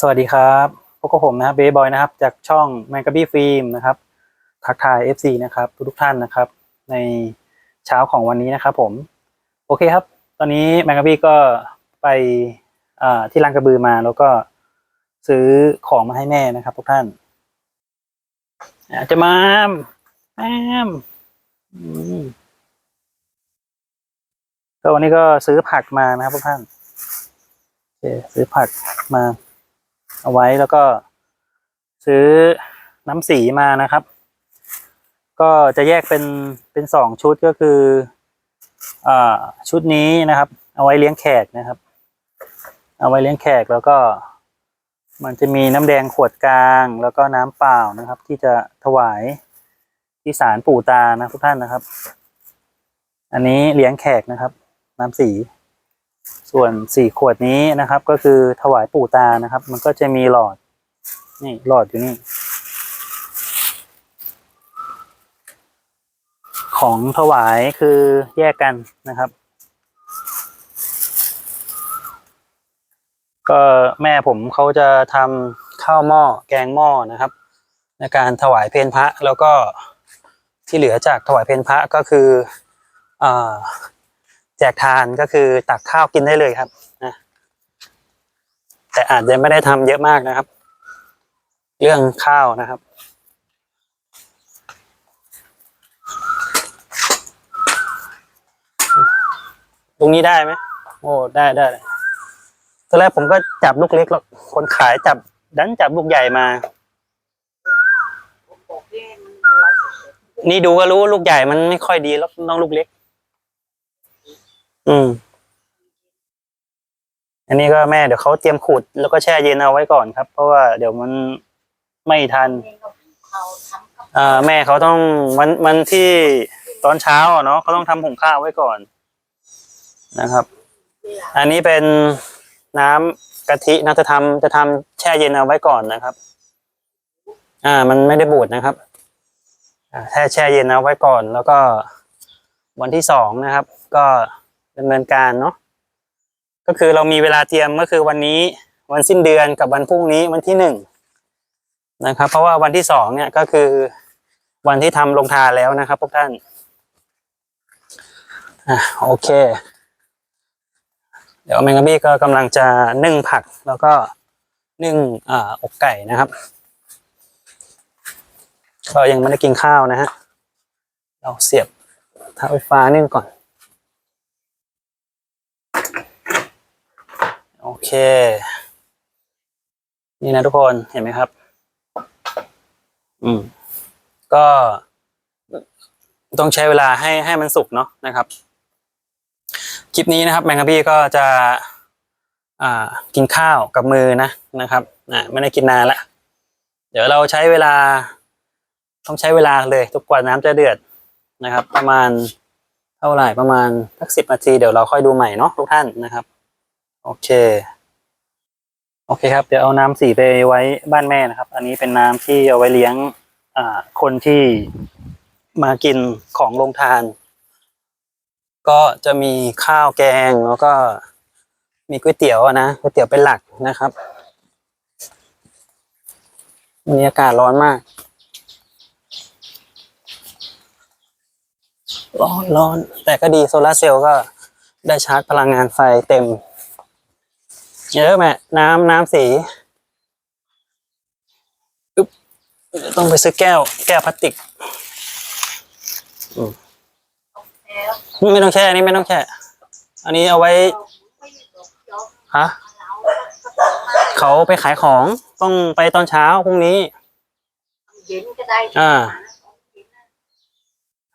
สวัสดีครับพบกับผมนะครับเบย์บอยนะครับ จากช่องแมงกะบี้ฟิล์มนะครับ ทักทาย FC นะครับ ทุกทุกท่านนะครับ ในเช้าของวันนี้นะครับผม โอเคครับ ตอนนี้แมงกะบี้ก็ไปที่ร้านกระบือมาแล้วก็ซื้อของมาให้แม่นะครับทุกท่านอาจะมาแอมอืมก็วันนี้ก็ซื้อผักมานะครับทุกท่านโอเคซื้อผักมา เอาไว้แล้วก็ซื้อน้ำสีมานะครับ ก็จะแยกเป็นเป็นสองชุดก็คืออชุดนี้นะครับ เอาไว้เลี้ยงแขกนะครับ เอาไว้เลี้ยงแขกแล้วก็ มันจะมีน้ำแดงขวดกลาง แล้วก็น้ำเปล่านะครับ ที่จะถวายที่ศาลปู่ตานะทุกท่านนะครับ อันนี้เลี้ยงแขกนะครับ น้ำสี ส่วนสี่ขวดนี้นะครับ ก็คือถวายปู่ตานะครับ มันก็จะมีหลอด นี่หลอดอยู่นี่ ของถวายคือแยกกันนะครับ ก็แม่ผมเขาจะทำข้าวหม้อแกงหม้อนะครับ ในการถวายเพลพระแล้วก็ที่เหลือจากถวายเพลพระก็คืออ่า จกทานก็คือตักข้าวกินได้เลยครับนะแต่อาจจะไม่ได้ทำเยอะมากนะครับ เรื่องข้าวนะครับตรงนี้ได้ไหมโอ้ได้ได้ตอนแรกผมก็จับลูกเล็กแล้วคนขายจับดันจับลูกใหญ่มา นี่ดูก็รู้ว่าลูกใหญ่มันไม่ค่อยดีแล้วต้องลูกเล็ก อืม อันนี้ก็แม่เดี๋ยวเขาเตรียมขูดแล้วก็แช่เย็นเอาไว้ก่อนครับ เพราะว่าเดี๋ยวมันไม่ทัน อ่า แม่เขาต้องวันวันที่ตอนเช้าอะเนาะเขาต้องทำหุงข้าวไว้ก่อนนะครับ อันนี้เป็นน้ำกะทินะจะทำจะทำแช่เย็นเอาไว้ก่อนนะครับ อ่า มันไม่ได้บูดนะครับอ่าแช่แช่เย็นเอาไว้ก่อน แล้วก็วันที่สองนะครับ ก็ ดำเนินการเนาะก็คือเรามีเวลาเตรียมก็คือวันนี้วันสิ้นเดือนกับวันพรุ่งนี้วันที่หนึ่งนะครับ เพราะว่าวันที่สองเนี่ยก็คือวันที่ทำลงทานแล้วนะครับพวกท่านอะโอเค เดี๋ยวแมงกะบี้ก็กำลังจะนึ่งผักแล้วก็นึ่งอ่าอกไก่นะครับก็ยังไม่ได้กินข้าวนะฮะเราเสียบเท้าไฟฟ้านึ่งก่อน โอเค นี่นะทุกคนเห็นไหมครับ อืม ก็ต้องใช้เวลาให้ให้มันสุกเนาะนะครับ คลิปนี้นะครับ แมงกะบี้ก็จะอ่ากินข้าวกับมือนะนะครับอ่าไม่ได้กินนานละเดี๋ยวเราใช้เวลา ต้องใช้เวลาเลยทุกกว่าน้ำจะเดือดนะครับ ประมาณเท่าไหร่ประมาณสักสิบนาทีเดี๋ยวเราค่อยดูใหม่เนาะทุกท่านนะครับ โอเค โอเคครับ เดี๋ยวเอาน้ำสีไปไว้บ้านแม่นะครับ อันนี้เป็นน้ำที่เอาไว้เลี้ยง อ่า คนที่มากินของโรงทาน ก็จะมีข้าวแกงแล้วก็มีก๋วยเตี๋ยวนะก๋วยเตี๋ยวเป็นหลักนะครับวันนี้อากาศร้อนมาก ร้อนร้อน แต่ก็ดีโซลาเซลล์ก็ได้ชาร์จพลังงานไฟเต็ม เยอะแม่น้ำน้ำสีอึ๊บต้องไปซื้อแก้ว แก้วพลาสติกอืมไม่ต้องแช่อันนี้ไม่ต้องแช่ อันนี้เอาไว้ฮะเขาไปขายของต้องไปตอนเช้าพรุ่งนี้เย็นก็ได้อ่า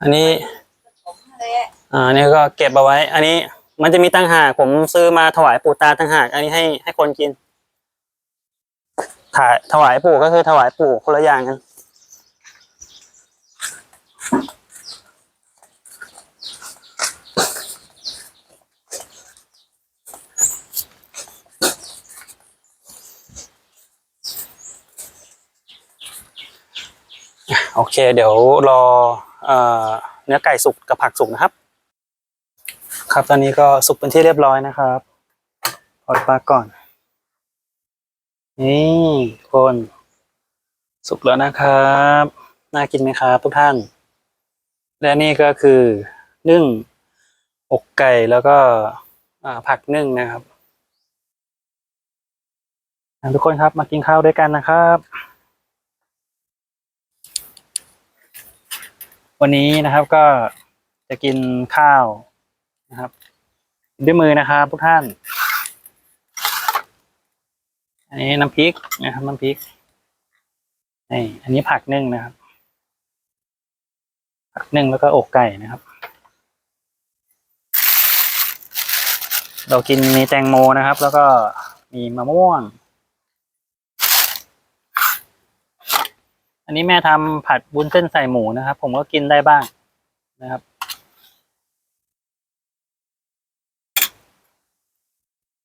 อันนี้ผมเลยอ่าอันนี้ก็เก็บเอาไว้ อันนี้ มันจะมีตังหากผมซื้อมาถวายปู่ตาตังหาก อันนี้ให้ให้คนกินถ่ายถวายปู่ก็คือถวายปู่คนละอย่างกันโอเค เดี๋ยวรอเอเนื้อไก่สุกกับผักสุกนะครับ ครับ ตอนนี้ก็สุกเป็นที่เรียบร้อยนะครับปอยปลาก่อน นี่คน สุกแล้วนะครับ น่ากินไหมครับทุกท่าน และนี่ก็คือนึ่งอกไก่แล้วก็ผักนึ่งนะครับทุกคนครับมากินข้าวด้วยกันนะครับ วันนี้นะครับก็จะกินข้าว นะครับด้วยมือนะครับทุกท่าน อันนี้น้ำพริกนะครับ น้ำพริกนี่อันนี้ผักนึ่งนะครับ ผักนึ่งแล้วก็อกไก่นะครับ เรากินมีแตงโมนะครับ แล้วก็มีมะม่วง อันนี้แม่ทำผัดบุ้นเส้นใส่หมูนะครับ ผมก็กินได้บ้างนะครับ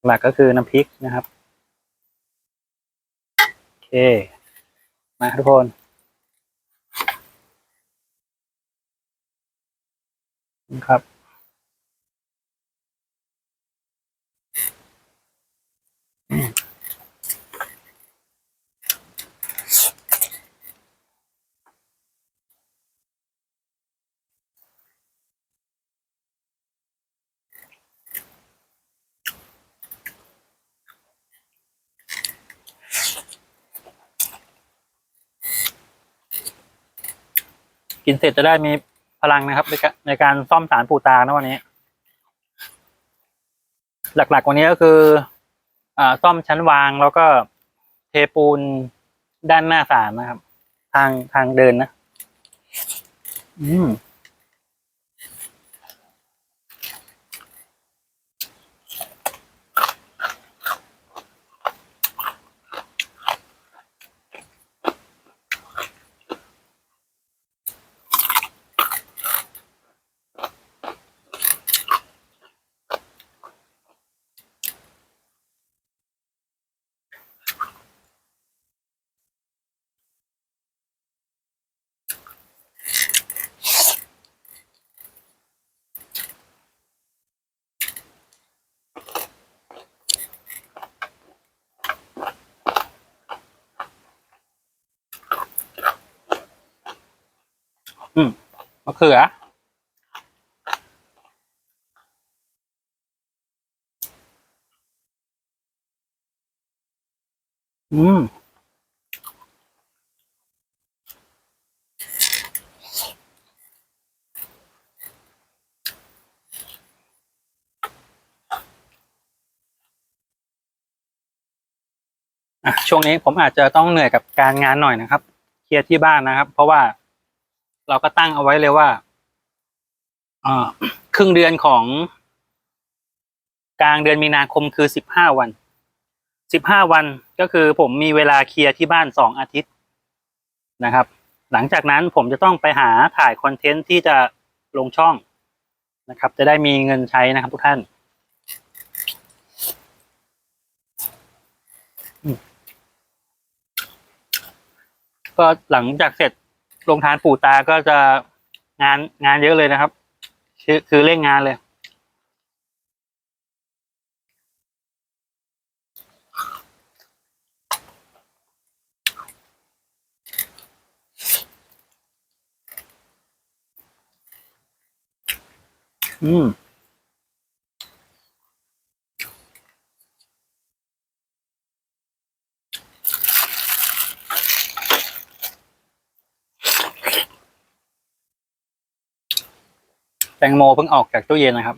หลักก็คือน้ำพริกนะครับโอเค มาทุกคนครับ นเสร็จจะได้มีพลังนะครับในการในการซ่อมสารปูตานะวันนี้ หลักๆวันนี้ก็คืออ่าซ่อมชั้นวางแล้วก็เทปูนด้านหน้าสารนะครับ ทางทางเดินนะ อืม อื มะเขือ อืม อะ ช่วงนี้ผมอาจจะต้องเหนื่อยกับการงานหน่อยนะครับ เคลียร์ที่บ้านนะครับ เพราะว่า เราก็ตั้งเอาไว้เลยว่าครึ่งเดือนของ กลางเดือนมีนาคมคือสิบห้าวันสิบห้าวันก็คือผมมีเวลาเคลียร์ที่บ้านสองอาทิตย์นะครับ หลังจากนั้นผมจะต้องไปหาถ่ายคอนเทนต์ที่จะลงช่องนะครับ จะได้มีเงินใช้นะครับทุกท่านก็หลังจากเสร็จ โรงทานปู่ตาก็จะงานงานเยอะเลยนะครับ คือคือเร่งงานเลย อืม แตงโมเพิ่งออกจากตู้เย็นนะครับ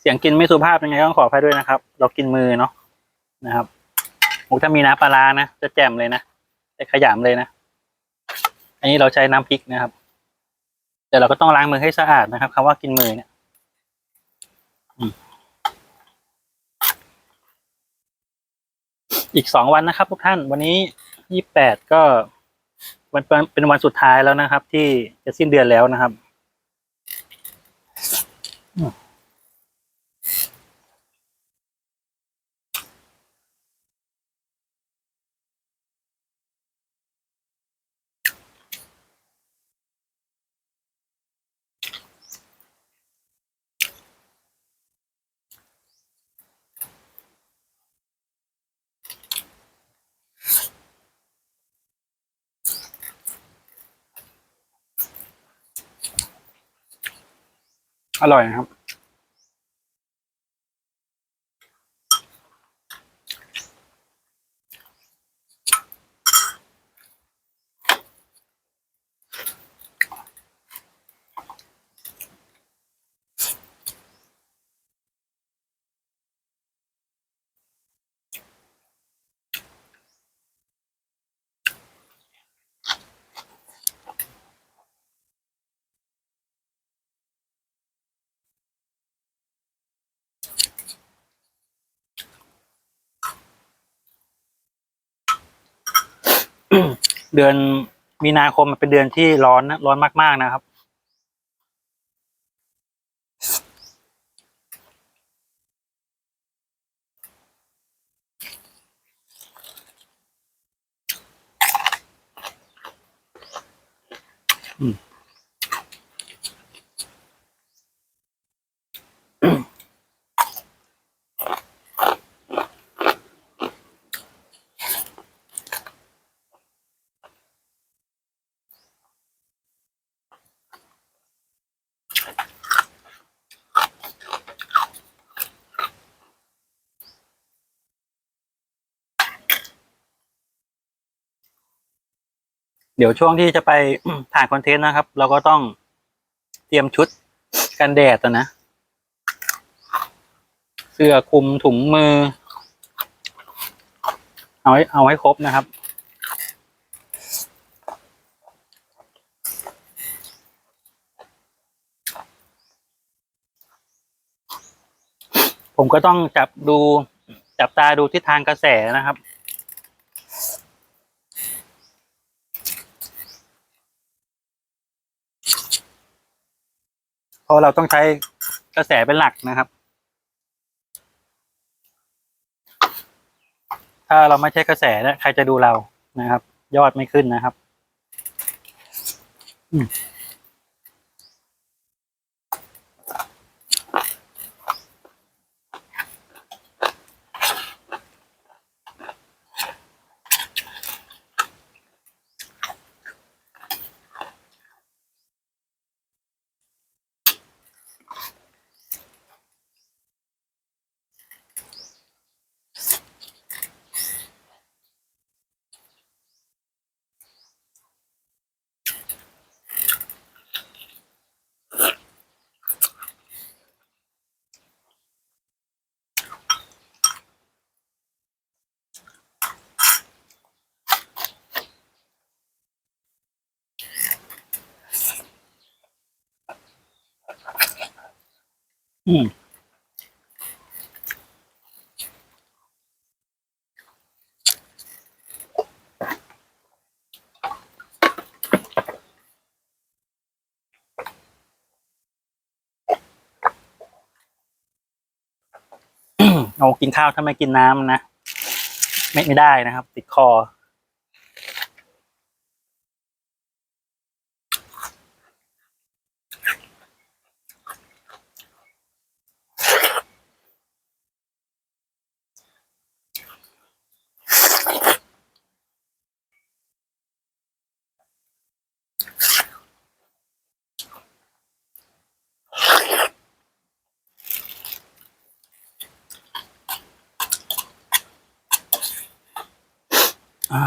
เสียงกินไม่สุภาพยังไงต้องขออภัยด้วยนะครับ เรากินมือเนาะนะครับโอ้ถ้ามีน้ำปลาร้านะจะแจ่มเลยนะจะขยำเลยนะ อันนี้เราใช้น้ำพริกนะครับ แต่เราก็ต้องล้างมือให้สะอาดนะครับคำว่ากินมือเนี่ยอีกสองวันนะครับ ทุกท่าน วันนี้ยี่แปดก็วันเป็นเป็นวันสุดท้ายแล้วนะครับ ที่จะสิ้นเดือนแล้วนะครับ อร่อยครับ เดือนมีนาคมมันเป็นเดือนที่ร้อนนะร้อนมากๆนะครับ เดี๋ยวช่วงที่จะไปถ่ายคอนเทนต์นะครับ เราก็ต้องเตรียมชุดกันแดดอนะ เสื้อคลุมถุงมือ เอาไว้เอาไว้ครบนะครับ ผมก็ต้องจับดูจับตาดูทิศทางกระแสนะครับ เพราะเราต้องใช้กระแสเป็นหลักนะครับ ถ้าเราไม่ใช้กระแสเนี่ยใครจะดูเรานะครับ ยอดไม่ขึ้นนะครับ อืม อืมเอากินข้าวถ้าไม่กินน้ำนะ ไม่ไม่ได้นะครับ ติดคอ อ่า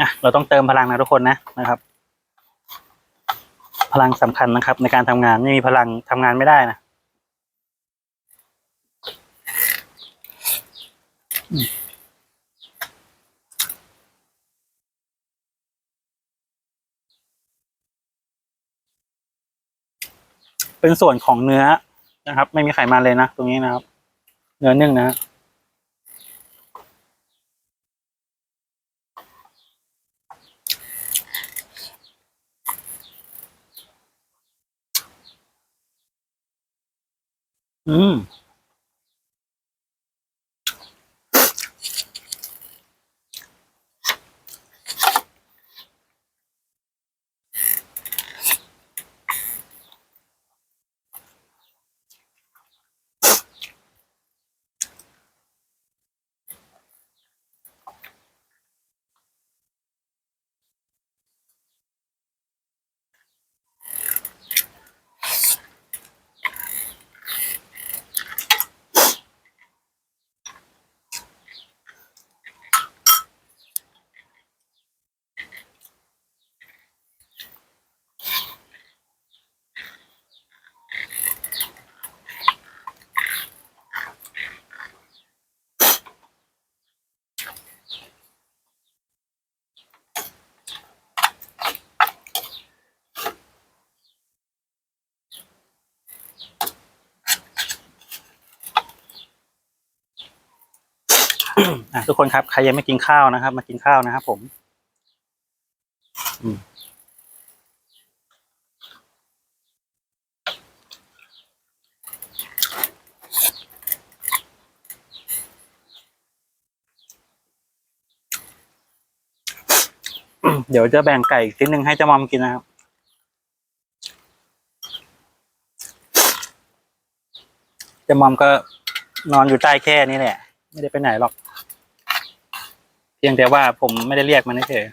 อะเราต้องเติมพลังนะทุกคนนะนะครับ พลังสำคัญนะครับ ในการทำงานไม่มีพลังทำงานไม่ได้นะ เป็นส่วนของเนื้อนะครับ ไม่มีไขมันเลยนะตรงนี้นะครับ เนื้อนึ่งนะอืม ทุกคนครับใครยังไม่กินข้าวนะครับ มากินข้าวนะครับผมเดี๋ยวจะแบ่งไก่อีกชิ้นหนึ่งให้เจ้ามอมกินนะครับ เจ้ามอมก็นอนอยู่ใต้แค่นี้แหละ ไม่ได้ไปไหนหรอก เพียงแต่ว่าผมไม่ได้เรียกมันเฉย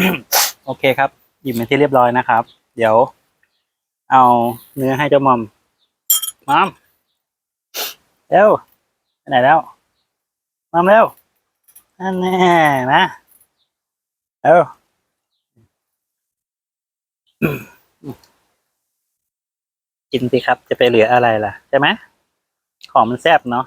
อืม โอเคครับหยิบเป็นที่เรียบร้อยนะครับ เดี๋ยว เอาเนื้อให้เจ้ามอมมอมเร็วไปไหนแล้วมอมเร็วนั่นแน่นะเร็วกินสิครับจะไปเหลืออะไรล่ะ ใช่ไหมของมันแซ่บเนาะ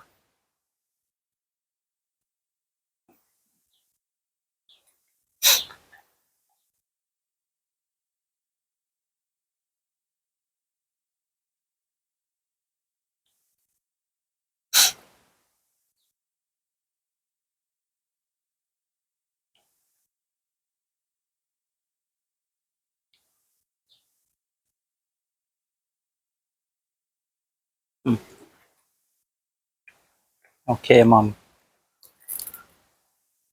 โอเคมอม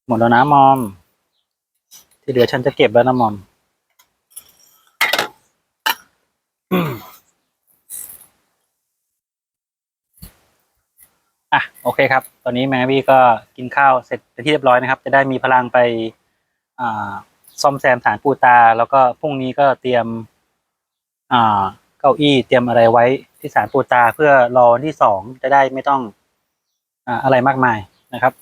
หมดแล้วนะมอม ที่เหลือฉันจะเก็บแล้วนะมอมอะโอเคครับ ตอนนี้แมวี่ก็กินข้าวเสร็จเป็นที่เรียบร้อยนะครับ จะได้มีพลังไปอ่าซ่อมแซมฐานปูตา แล้วก็พรุ่งนี้ก็เตรียมอ่าเก้าอี้เตรียมอะไรไว้ที่ศาลปูตาเพื่อรอวันที่สองจะได้ไม่ต้อง อะไรมากมายนะครับ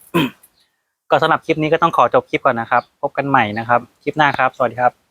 ก็สำหรับคลิปนี้ก็ต้องขอจบคลิปก่อนนะครับ พบกันใหม่นะครับ คลิปหน้าครับ สวัสดีครับ